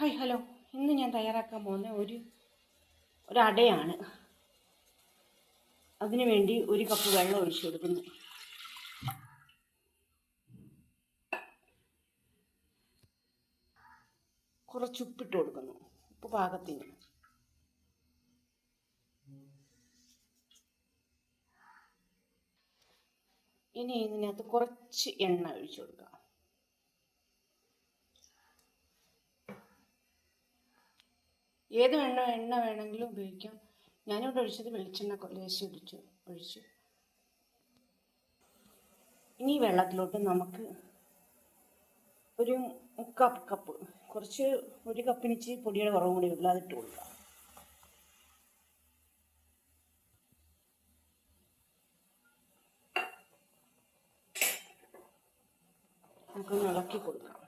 Hi hello. ഇന്ന് ഞാൻ തയ്യാറാക്കാൻ പോകുന്ന ഒരു ഒരു അടയാണ് അതിനു വേണ്ടി ഒരു കപ്പ് വെള്ളം ഒഴിച്ചു കൊടുക്കുന്നു. കുറച്ച് ഉപ്പിട്ട് കൊടുക്കുന്നു. ഉപ്പ് പാകത്തിന് ഇനി ഇതിനകത്ത് കുറച്ച് എണ്ണ ഒഴിച്ചു കൊടുക്കാം. ഏത് എണ്ണ എണ്ണ വേണമെങ്കിലും ഉപയോഗിക്കാം. ഞാനിവിടെ ഒഴിച്ചത് വെളിച്ചെണ്ണ ലേശം ഒഴിച്ചു ഒഴിച്ചു. ഇനി വെള്ളത്തിലോട്ട് നമുക്ക് ഒരു മുക്കാപ്പ് കപ്പ് കുറച്ച് ഒരു കപ്പിന് ഇച്ചിരി പൊടിയുടെ കുറവും കൂടി ഉള്ളു അതിട്ട് കൊടുക്കാം. നമുക്കൊന്ന് ഇളക്കി കൊടുക്കാം.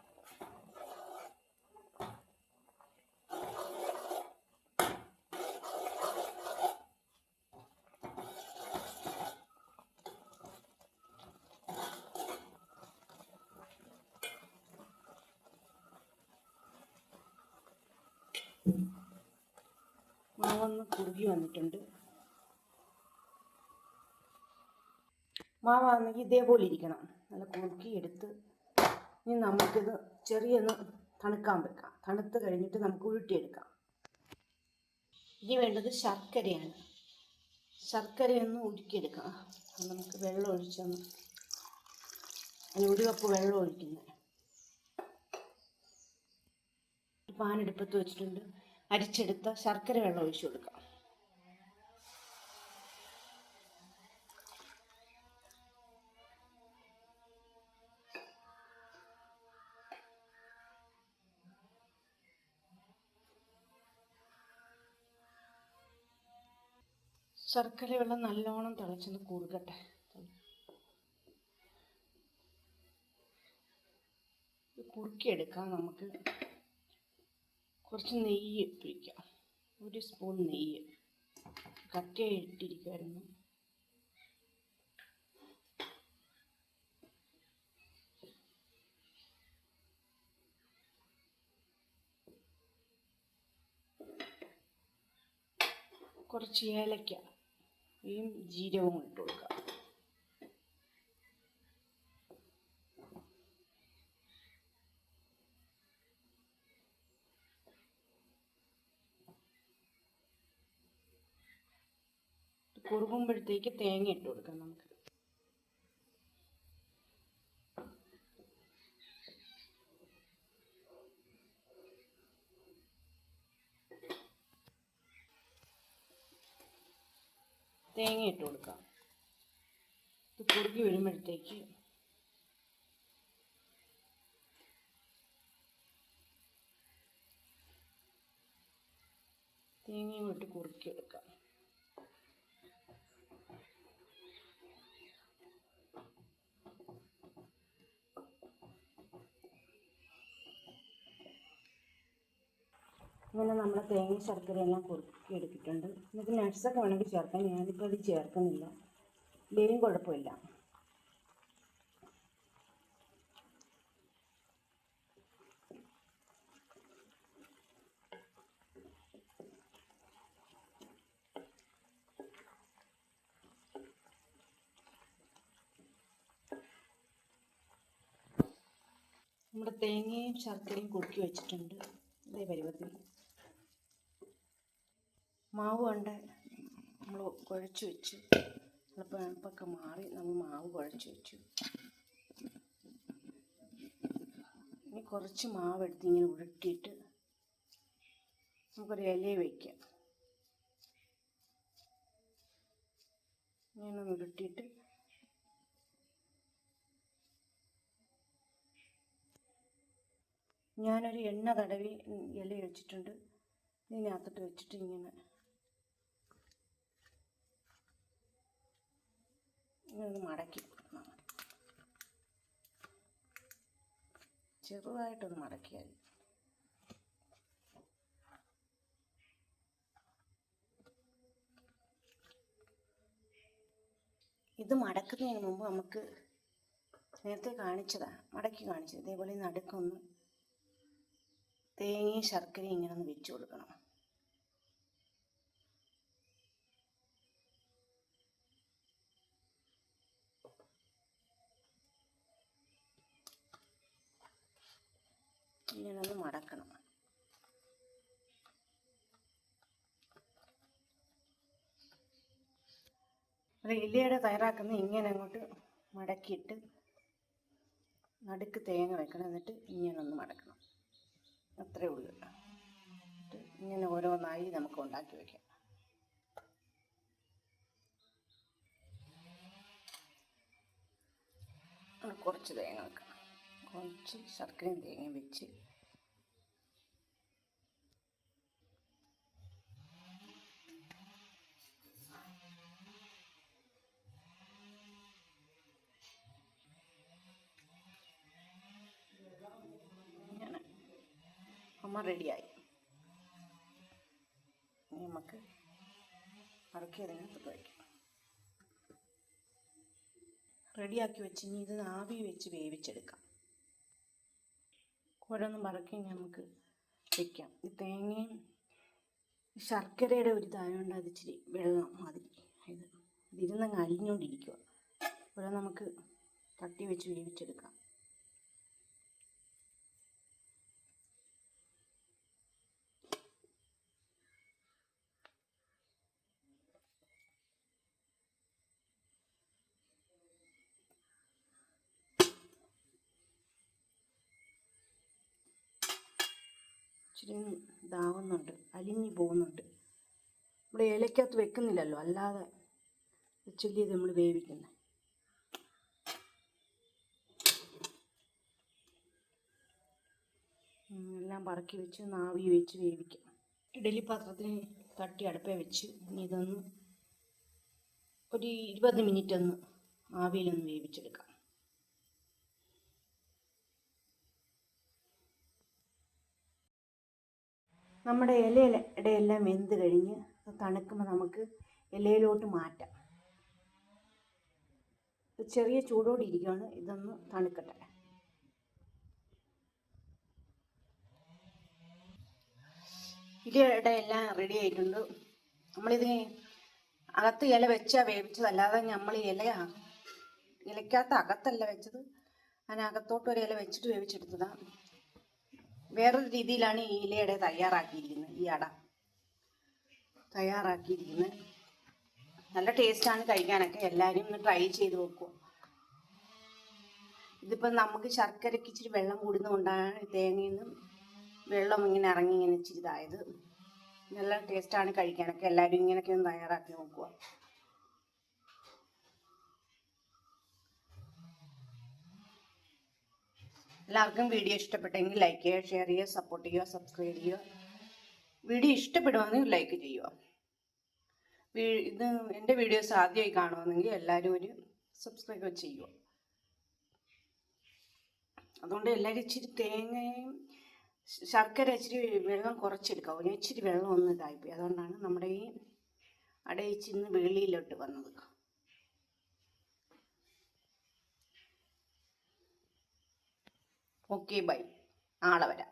മാവൊന്ന് കുറുകി വന്നിട്ടുണ്ട്. മാവാണെങ്കിൽ ഇതേപോലെ ഇരിക്കണം. നല്ല കുറുക്കി എടുത്ത് ഇനി നമുക്കിത് ചെറിയൊന്ന് തണുക്കാൻ വെക്കാം. തണുത്ത് കഴിഞ്ഞിട്ട് നമുക്ക് ഉരുട്ടിയെടുക്കാം. ഇനി വേണ്ടത് ശർക്കരയാണ്. ശർക്കരയൊന്ന് ഉരുക്കിയെടുക്കാം. നമുക്ക് വെള്ളം ഒഴിച്ചൊന്ന് അതിന് ഒരു കപ്പ് വെള്ളം ഒഴിക്കുന്നത് പാനെടുപ്പത്ത് വെച്ചിട്ടുണ്ട്. അരിച്ചെടുത്ത ശർക്കര വെള്ളം ഒഴിച്ചു കൊടുക്കാം. ശർക്കര വെള്ളം നല്ലോണം തിളച്ചൊന്ന് ഇത് കുറുക്കിയെടുക്കാം നമുക്ക്. കുറച്ച് നെയ്യ് ഒഴിക്കാം ഒരു സ്പൂൺ നെയ്യ്. കട്ടിയായി ഇട്ടിരിക്കുമായിരുന്നു കുറച്ച് ഏലക്ക ഈ ജീരകവും ഇട്ട് കൊടുക്കാം. കുറുകുമ്പോഴത്തേക്ക് തേങ്ങ ഇട്ട് കൊടുക്കാം നമുക്ക്. തേങ്ങ ഇട്ട് കൊടുക്കാം. ഇത് കുറുകി വരുമ്പോഴത്തേക്ക് തേങ്ങയും ഇട്ട് കുറുക്കി എടുക്കാം. ഇങ്ങനെ നമ്മൾ തേങ്ങ ശർക്കരയെല്ലാം കുറുക്കി എടുത്തിട്ടുണ്ട് നമുക്ക് നട്ട്സൊക്കെ വേണമെങ്കിൽ ചേർക്കാം. ഞാനിപ്പോൾ അത് ചേർക്കുന്നില്ല. ഇല്ലെങ്കിലും കുഴപ്പമില്ല. നമ്മുടെ തേങ്ങയും ശർക്കരയും കുറുക്കി വെച്ചിട്ടുണ്ട്. ഇതേ പരുവത്തിൽ. മാവ് കണ്ട് നമ്മൾ കുഴച്ച് വെച്ചു. എളുപ്പം എളുപ്പമൊക്കെ മാറി നമ്മൾ മാവ് കുഴച്ച് വെച്ചു. ഇനി കുറച്ച് മാവ് എടുത്ത് ഇങ്ങനെ ഉരുട്ടിയിട്ട് നമുക്കൊരു ഇല വയ്ക്കാം ഇങ്ങനെ ഉരുട്ടിയിട്ട് ഞാനൊരു എണ്ണ തടവി ഇല വെച്ചിട്ടുണ്ട്. ഇതിനകത്തോട്ട് വെച്ചിട്ട് ഇങ്ങനെ ഇങ്ങനെ മടക്കി ചെറുതായിട്ടൊന്ന് മടക്കിയാൽ മതി. ഇത് മടക്കുന്നതിന് മുമ്പ് നമുക്ക് നേരത്തെ കാണിച്ചതാണ് മടക്കി കാണിച്ചത്. ഇതേപോലെ നടുക്കൊന്ന് തേങ്ങയും ശർക്കരയും ഇങ്ങനെ ഒന്ന് വെച്ച് കൊടുക്കണം. ഇങ്ങനെ മടക്കണം. അത് ഇലയുടെ തയ്യാറാക്കുന്ന ഇങ്ങനെ അങ്ങോട്ട് മടക്കിയിട്ട് നടുക്ക് തേങ്ങ വെക്കണം. എന്നിട്ട് ഇങ്ങനെ ഒന്ന് മടക്കണം. അത്രേ ഉള്ളൂ. ഇങ്ങനെ ഓരോന്നായി നമുക്ക് ഉണ്ടാക്കി വയ്ക്കാം കുറച്ച് തേങ്ങ വെക്കണം കുറച്ച് ശർക്കരയും തേങ്ങയും വെച്ച് അമ്മ റെഡിയായി. ഇനി നമുക്ക് അടക്കി അതിനകത്ത് വയ്ക്കാം. റെഡിയാക്കി വെച്ച് ഇനി ഇത് ആവി വെച്ച് വേവിച്ചെടുക്കാം. ഓരോന്ന് മറക്കി നമുക്ക് വെക്കാം. ഈ തേങ്ങയും ശർക്കരയുടെ ഒരു ഇതായതുകൊണ്ട് അത് ഇച്ചിരി വെള്ളം മാതിരി. ഇത് ഇതിരുന്നങ്ങ് അലിഞ്ഞുകൊണ്ടിരിക്കുക ഓരോ നമുക്ക് തട്ടി വെച്ച് വേവിച്ചെടുക്കാം. ഇച്ചിരി ഇതാവുന്നുണ്ട് അലിഞ്ഞു പോകുന്നുണ്ട്. നമ്മൾ ഏലയ്ക്കകത്ത് വെക്കുന്നില്ലല്ലോ അല്ലാതെ ചൊല്ലി നമ്മൾ വേവിക്കുന്നത് എല്ലാം പറക്കി വെച്ച് നാവി വെച്ച് വേവിക്കാം. ഇഡലി പാത്രത്തിന് തട്ടി അടുപ്പേ വെച്ച് ഇനി ഇതൊന്ന് ഒരു ഇരുപത് മിനിറ്റ് ഒന്ന് ആവിയിലൊന്ന് വേവിച്ചെടുക്കാം. നമ്മുടെ ഇലയുടെ എല്ലാം വെന്ത് കഴിഞ്ഞ് തണുക്കുമ്പോൾ നമുക്ക് ഇലയിലോട്ട് മാറ്റാം. ചെറിയ ചൂടോടെ ഇരിക്കുകയാണ് ഇതൊന്ന് തണുക്കട്ടെ. ഇലയുടെ എല്ലാം റെഡി ആയിട്ടുണ്ട്. നമ്മളിത് അകത്ത് ഇല വെച്ചാൽ വേവിച്ചതല്ലാതെ നമ്മൾ ഇല ഇലക്കകത്ത് അകത്തല്ല വെച്ചത്. അതിനകത്തോട്ട് ഒരു ഇല വെച്ചിട്ട് വേവിച്ചെടുത്തതാണ് വേറൊരു രീതിയിലാണ് ഈ ഇലയുടെ തയ്യാറാക്കിയിരിക്കുന്നത് ഈ അട തയ്യാറാക്കിയിരിക്കുന്നത്. നല്ല ടേസ്റ്റാണ് കഴിക്കാനൊക്കെ എല്ലാവരും ഒന്ന് ട്രൈ ചെയ്ത് നോക്കുക ഇതിപ്പം നമുക്ക് ശർക്കരയ്ക്ക് ഇച്ചിരി വെള്ളം കൂടുന്നതുകൊണ്ടാണ് തേങ്ങയിൽ നിന്നും വെള്ളം ഇങ്ങനെ ഇറങ്ങി ഇങ്ങനെ ഇച്ചിരി ഇതായത്. നല്ല ടേസ്റ്റാണ് കഴിക്കാനൊക്കെ എല്ലാവരും ഇങ്ങനെയൊക്കെ ഒന്ന് തയ്യാറാക്കി നോക്കുക. എല്ലാവർക്കും വീഡിയോ ഇഷ്ടപ്പെട്ടെങ്കിൽ ലൈക്ക് ചെയ്യുക ഷെയർ ചെയ്യുക സപ്പോർട്ട് ചെയ്യുക സബ്സ്ക്രൈബ് ചെയ്യുക. വീഡിയോ ഇഷ്ടപ്പെടുവാണെങ്കിൽ ലൈക്ക് ചെയ്യുക. ഇത് എന്റെ വീഡിയോസ് ആദ്യമായി കാണുവാണെങ്കിൽ എല്ലാവരും ഒരു സബ്സ്ക്രൈബ് ചെയ്യുക. അതുകൊണ്ട് എല്ലാവരും ഇച്ചിരി തേങ്ങയും ശർക്കര ഇച്ചിരി വെള്ളം കുറച്ചെടുക്കുക ഒരു ഇച്ചിരി വെള്ളം ഒന്ന് ഇതായിപ്പോയി. അതുകൊണ്ടാണ് നമ്മുടെ ഈ അടയിച്ചിന്ന് വെളിയിലോട്ട് വന്നത്. ഓക്കെ ബൈ നാളെ വരാം.